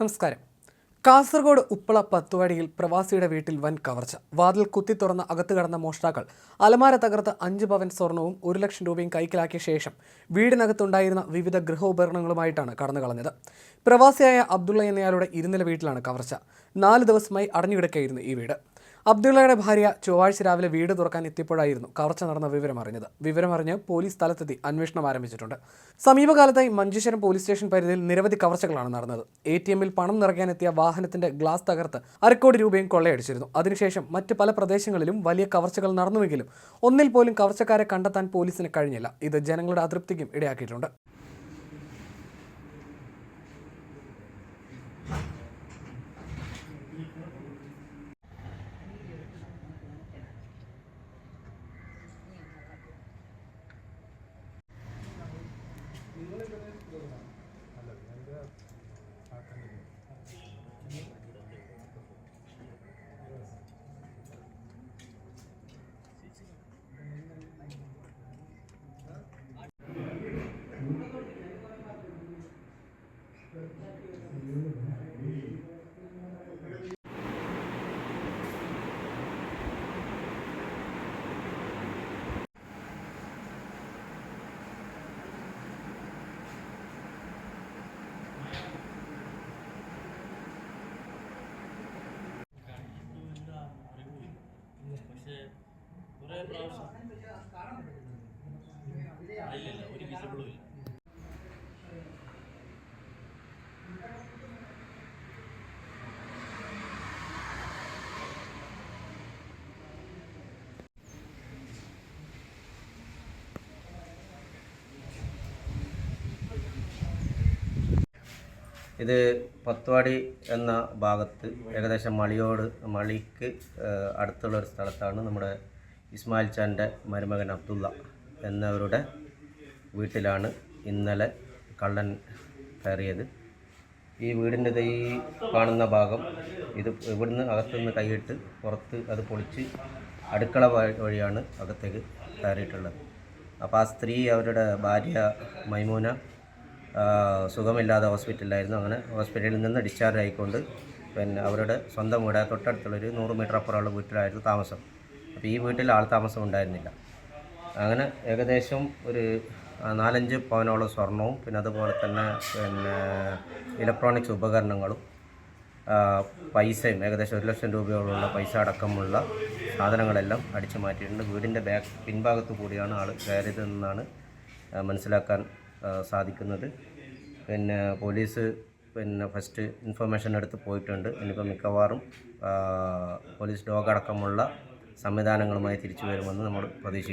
നമസ്കാരം. കാസർഗോഡ് ഉപ്പള പത്തുവാടിയിൽ പ്രവാസിയുടെ വീട്ടിൽ വൻ കവർച്ച. വാതിൽ കുത്തി തുറന്ന് അകത്ത് കടന്ന മോഷ്ടാക്കൾ അലമാര തകർത്ത് അഞ്ച് പവൻ സ്വർണവും ഒരു ലക്ഷം രൂപയും കൈക്കലാക്കിയ ശേഷം വീടിനകത്തുണ്ടായിരുന്ന വിവിധ ഗൃഹോപകരണങ്ങളുമായിട്ടാണ് കടന്നു കളഞ്ഞത് പ്രവാസിയായ അബ്ദുള്ള എന്നയാളുടെ ഇരുനില വീട്ടിലാണ് കവർച്ച. നാല് ദിവസമായി അടഞ്ഞുകിടക്കായിരുന്നു ഈ വീട്. അബ്ദുള്ളയുടെ ഭാര്യ ചൊവ്വാഴ്ച രാവിലെ വീട് തുറക്കാൻ എത്തിയപ്പോഴായിരുന്നു കവർച്ച നടന്ന വിവരം അറിഞ്ഞത്. വിവരമറിഞ്ഞ് പോലീസ് സ്ഥലത്തെത്തി അന്വേഷണം ആരംഭിച്ചിട്ടുണ്ട്. സമീപകാലത്തായി മഞ്ചേശ്വരം പോലീസ് സ്റ്റേഷൻ പരിധിയിൽ നിരവധി കവർച്ചകളാണ് നടന്നത്. എ ടി എമ്മിൽ പണം നിറയ്ക്കാനെത്തിയ വാഹനത്തിന്റെ ഗ്ലാസ് തകർത്ത് അരക്കോടി രൂപയും കൊള്ളയടിച്ചിരുന്നു. അതിനുശേഷം മറ്റ് പല പ്രദേശങ്ങളിലും വലിയ കവർച്ചകൾ നടന്നുവെങ്കിലും ഒന്നിൽ പോലും കവർച്ചക്കാരെ കണ്ടെത്താൻ പോലീസിന് കഴിഞ്ഞില്ല. ഇത് ജനങ്ങളുടെ അതൃപ്തിക്കും ഇടയാക്കിയിട്ടുണ്ട്. ഇല്ലില്ല ഒരു വിസിബിളും ഇല്ല ഇത് പത്വാടി എന്ന ഭാഗത്ത് ഏകദേശം മളിയോട് മളിക്ക് അടുത്തുള്ള ഒരു സ്ഥലത്താണ് നമ്മുടെ ഇസ്മായിൽ ചാന്റെ മരുമകൻ അബ്ദുള്ള എന്നവരുടെ വീട്ടിലാണ് ഇന്നലെ കള്ളൻ കയറിയത്. ഈ വീടിന്റെ ഈ കാണുന്ന ഭാഗം ഇത് ഇവിടുന്ന് അകത്തുനിന്ന് കൈയിട്ട് പുറത്ത് അത് പൊളിച്ച് അടുക്കള വഴിയാണ് അകത്തേക്ക് കയറിയിട്ടുള്ളത്. അപ്പോൾ ആ സ്ത്രീ അവരുടെ ഭാര്യ മൈമൂന സുഖമില്ലാതെ ഹോസ്പിറ്റലിലായിരുന്നു. അങ്ങനെ ഹോസ്പിറ്റലിൽ നിന്ന് ഡിസ്ചാർജ് ആയിക്കൊണ്ട് പിന്നെ അവരുടെ സ്വന്തം വീട് തൊട്ടടുത്തുള്ളൊരു നൂറ് മീറ്റർ അപ്പുറമുള്ള വീട്ടിലായിരുന്നു താമസം. അപ്പോൾ ഈ വീട്ടിൽ ആൾ താമസം ഉണ്ടായിരുന്നില്ല. അങ്ങനെ ഏകദേശം ഒരു നാലഞ്ച് പവനോളം സ്വർണവും പിന്നെ അതുപോലെ തന്നെ പിന്നെ ഇലക്ട്രോണിക്സ് ഉപകരണങ്ങളും പൈസയും ഏകദേശം ഒരു ലക്ഷം രൂപയോളമുള്ള പൈസ അടക്കമുള്ള സാധനങ്ങളെല്ലാം അടിച്ചു മാറ്റിയിട്ടുണ്ട്. വീടിന്റെ ബാക്ക് പിൻഭാഗത്ത് കൂടിയാണ് ആൾ കയറിയതെന്നാണ് മനസ്സിലാക്കാൻ സാധിക്കുന്നത്. പിന്നെ പോലീസ് പിന്നെ ഫസ്റ്റ് ഇൻഫർമേഷൻ എടുത്ത് പോയിട്ടുണ്ട്. ഇനിയിപ്പോൾ മിക്കവാറും പോലീസ് ഡോഗ് അടക്കമുള്ള സംവിധാനങ്ങളുമായി തിരിച്ചു വരുമെന്ന് നമ്മൾ പ്രതീക്ഷിക്കുന്നു.